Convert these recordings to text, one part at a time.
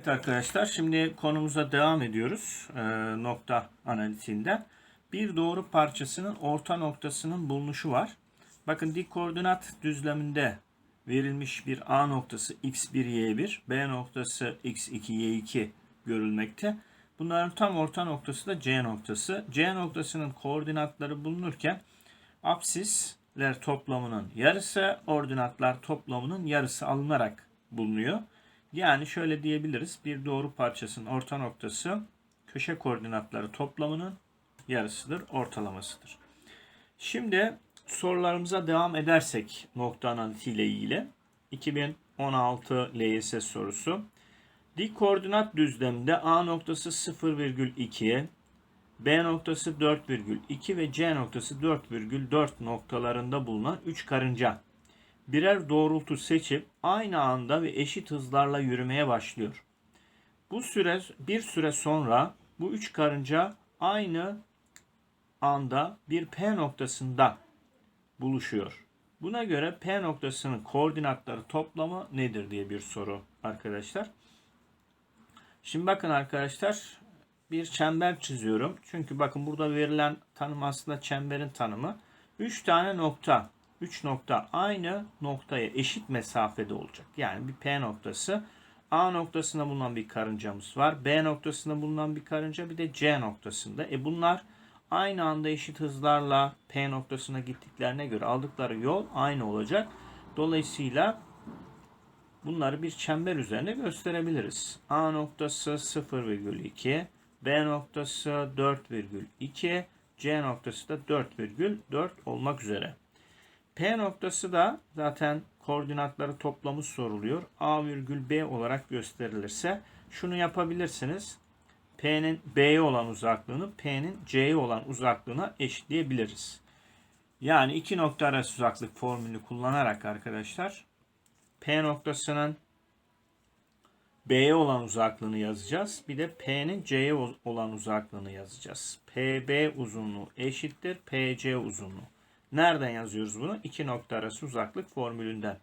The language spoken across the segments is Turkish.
Evet arkadaşlar şimdi konumuza devam ediyoruz e, nokta analitiğinden. Bir doğru parçasının orta noktasının bulunuşu var. Bakın dik koordinat düzleminde verilmiş bir A noktası x1 y1, B noktası x2 y2 görülmekte. Bunların tam orta noktası da C noktası. C noktasının koordinatları bulunurken apsisler toplamının yarısı, ordinatlar toplamının yarısı alınarak bulunuyor. Yani şöyle diyebiliriz. Bir doğru parçasının orta noktası köşe koordinatları toplamının yarısıdır, ortalamasıdır. Şimdi sorularımıza devam edersek nokta analitiği ile ilgili 2016 LYS sorusu. Dik koordinat düzleminde A noktası 0,2, B noktası 4,2 ve C noktası 4,4 noktalarında bulunan 3 karınca birer doğrultu seçip aynı anda ve eşit hızlarla yürümeye başlıyor. Bu süre bir süre sonra bu üç karınca aynı anda bir P noktasında buluşuyor. Buna göre P noktasının koordinatları toplamı nedir diye bir soru arkadaşlar. Şimdi bakın arkadaşlar bir çember çiziyorum. Çünkü bakın burada verilen tanım aslında çemberin tanımı. 3 tane nokta 3 nokta aynı noktaya eşit mesafede olacak. Yani bir P noktası A noktasında bulunan bir karıncamız var. B noktasında bulunan bir karınca bir de C noktasında. E bunlar aynı anda eşit hızlarla P noktasına gittiklerine göre aldıkları yol aynı olacak. Dolayısıyla bunları bir çember üzerinde gösterebiliriz. A noktası 0,2, B noktası 4,2, C noktası da 4,4 olmak üzere. P noktası da zaten koordinatları toplamı soruluyor. A virgül B olarak gösterilirse şunu yapabilirsiniz. P'nin B'ye olan uzaklığını P'nin C'ye olan uzaklığına eşitleyebiliriz. Yani iki nokta arası uzaklık formülünü kullanarak arkadaşlar P noktasının B'ye olan uzaklığını yazacağız. Bir de P'nin C'ye olan uzaklığını yazacağız. PB uzunluğu eşittir PC uzunluğu. Nereden yazıyoruz bunu? İki nokta arası uzaklık formülünden.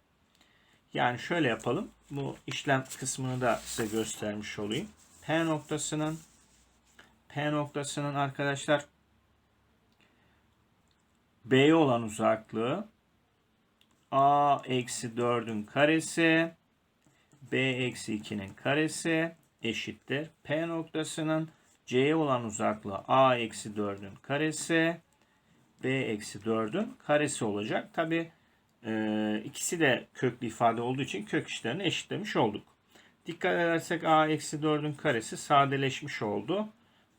Yani şöyle yapalım. Bu işlem kısmını da size göstermiş olayım. P noktasının P noktasının arkadaşlar B'ye olan uzaklığı A eksi 4'ün karesi B eksi 2'nin karesi eşittir. P noktasının C'ye olan uzaklığı A eksi 4'ün karesi b eksi 4'ün karesi olacak. Tabi e, ikisi de köklü ifade olduğu için kök işlerini eşitlemiş olduk. Dikkat edersek a eksi 4'ün karesi sadeleşmiş oldu.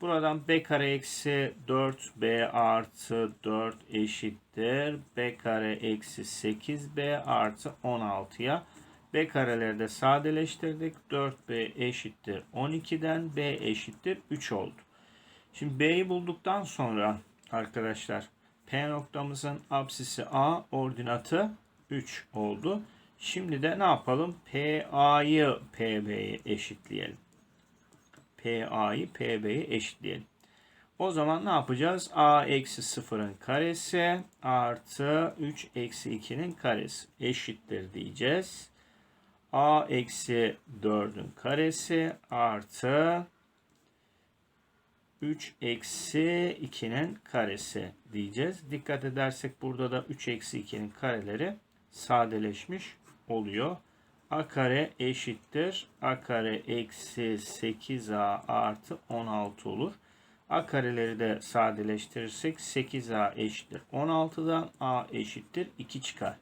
Buradan b kare eksi 4 b artı 4 eşittir. b kare eksi 8 b artı 16'ya b kareleri de sadeleştirdik. 4b eşittir 12'den b eşittir 3 oldu. Şimdi b'yi bulduktan sonra arkadaşlar P noktamızın apsisi A ordinatı 3 oldu. Şimdi de ne yapalım? PA'yı PB'ye eşitleyelim. PA'yı PB'ye eşitleyelim. O zaman ne yapacağız? A eksi 0'ın karesi artı 3 eksi 2'nin karesi eşittir diyeceğiz. A eksi 4'ün karesi artı 3 eksi 2'nin karesi diyeceğiz. Dikkat edersek burada da 3 eksi 2'nin kareleri sadeleşmiş oluyor. A kare eşittir. A kare eksi 8A artı 16 olur. A kareleri de sadeleştirirsek 8A eşittir 16'dan A eşittir 2 çıkar.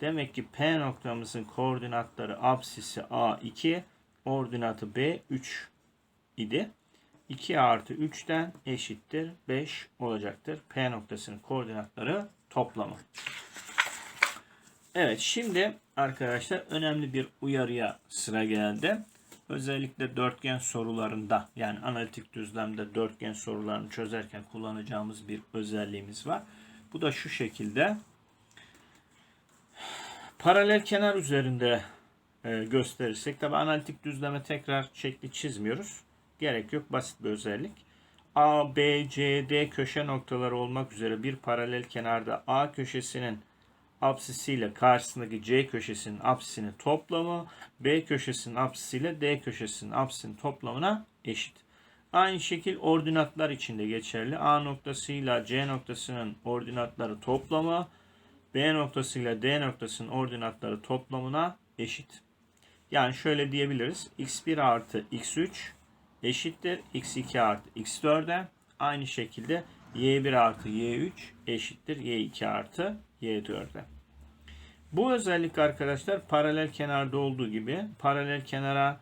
Demek ki P noktamızın koordinatları absisi A2, ordinatı B 3 idi. 2 artı 3'ten eşittir 5 olacaktır. P noktasının koordinatları toplamı. Evet şimdi arkadaşlar önemli bir uyarıya sıra geldi. Özellikle dörtgen sorularında yani analitik düzlemde dörtgen sorularını çözerken kullanacağımız bir özelliğimiz var. Bu da şu şekilde. Paralel kenar üzerinde e, gösterirsek tabi analitik düzleme tekrar şekli çizmiyoruz gerek yok. Basit bir özellik. A, B, C, D köşe noktaları olmak üzere bir paralel kenarda A köşesinin apsisiyle karşısındaki C köşesinin apsisinin toplamı B köşesinin apsisiyle D köşesinin apsisinin toplamına eşit. Aynı şekil ordinatlar için de geçerli. A noktasıyla C noktasının ordinatları toplamı B noktasıyla D noktasının ordinatları toplamına eşit. Yani şöyle diyebiliriz. x1 artı x3 eşittir x2 artı x4'e. Aynı şekilde y1 artı y3 eşittir y2 artı y4'e. Bu özellik arkadaşlar paralel kenarda olduğu gibi paralel kenara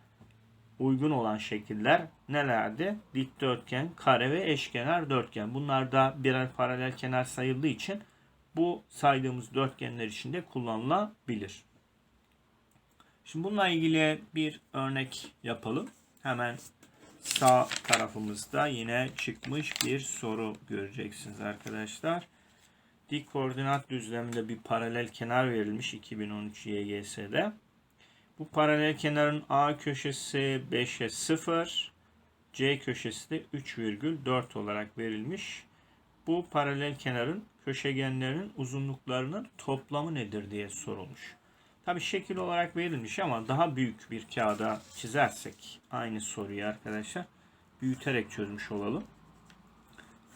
uygun olan şekiller nelerdi? Dikdörtgen, kare ve eşkenar dörtgen. Bunlar da birer paralel kenar sayıldığı için bu saydığımız dörtgenler için de kullanılabilir. Şimdi bununla ilgili bir örnek yapalım. Hemen sağ tarafımızda yine çıkmış bir soru göreceksiniz arkadaşlar. Dik koordinat düzleminde bir paralel kenar verilmiş 2013 YGS'de. Bu paralel kenarın A köşesi 5'e 0, C köşesi de 3,4 olarak verilmiş. Bu paralel kenarın köşegenlerinin uzunluklarının toplamı nedir diye sorulmuş. Tabi şekil olarak verilmiş ama daha büyük bir kağıda çizersek aynı soruyu arkadaşlar büyüterek çözmüş olalım.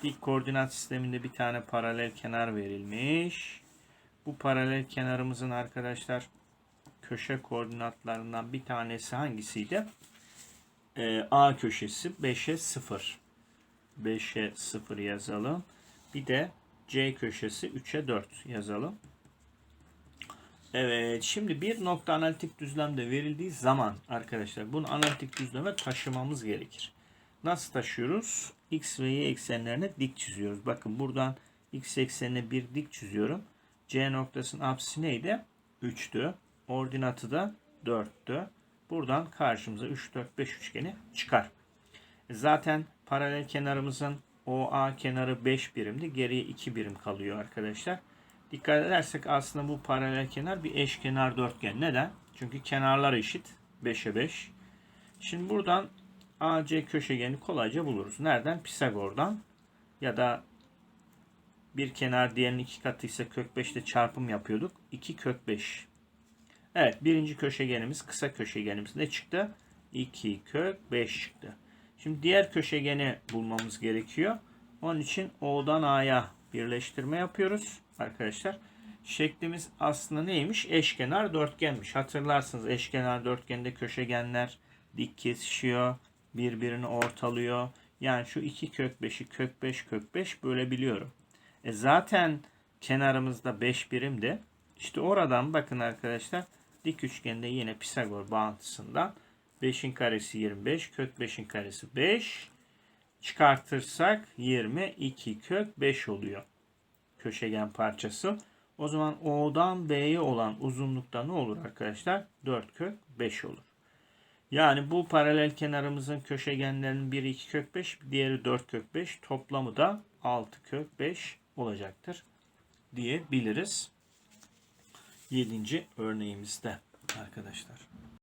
Dik koordinat sisteminde bir tane paralel kenar verilmiş. Bu paralel kenarımızın arkadaşlar köşe koordinatlarından bir tanesi hangisiydi? Ee, A köşesi 5'e 0. 5'e 0 yazalım. Bir de C köşesi 3'e 4 yazalım. Evet şimdi bir nokta analitik düzlemde verildiği zaman arkadaşlar bunu analitik düzleme taşımamız gerekir. Nasıl taşıyoruz? X ve Y eksenlerine dik çiziyoruz. Bakın buradan X eksenine bir dik çiziyorum. C noktasının apsisi neydi? 3'tü. Ordinatı da 4'tü. Buradan karşımıza 3, 4, 5 üçgeni çıkar. Zaten paralel kenarımızın OA kenarı 5 birimdi. Geriye 2 birim kalıyor arkadaşlar. Dikkat edersek aslında bu paralel kenar bir eşkenar dörtgen. Neden? Çünkü kenarlar eşit. 5'e 5. Şimdi buradan AC köşegeni kolayca buluruz. Nereden? Pisagor'dan ya da bir kenar diğerinin iki katı ise kök 5 ile çarpım yapıyorduk. 2 kök 5. Evet birinci köşegenimiz kısa köşegenimiz ne çıktı? 2 kök 5 çıktı. Şimdi diğer köşegeni bulmamız gerekiyor. Onun için O'dan A'ya birleştirme yapıyoruz arkadaşlar. Şeklimiz aslında neymiş? Eşkenar dörtgenmiş. Hatırlarsınız eşkenar dörtgende köşegenler dik kesişiyor. Birbirini ortalıyor. Yani şu 2 kök 5'i kök 5 kök 5 bölebiliyorum. E zaten kenarımızda 5 birimdi. İşte oradan bakın arkadaşlar dik üçgende yine Pisagor bağıntısından 5'in karesi 25 kök 5'in karesi 5 çıkartırsak 22 kök 5 oluyor köşegen parçası. O zaman O'dan B'ye olan uzunlukta ne olur arkadaşlar? 4 kök 5 olur. Yani bu paralel kenarımızın köşegenlerinin biri 2 kök 5, diğeri 4 kök 5. Toplamı da 6 kök 5 olacaktır diyebiliriz. 7. örneğimizde arkadaşlar.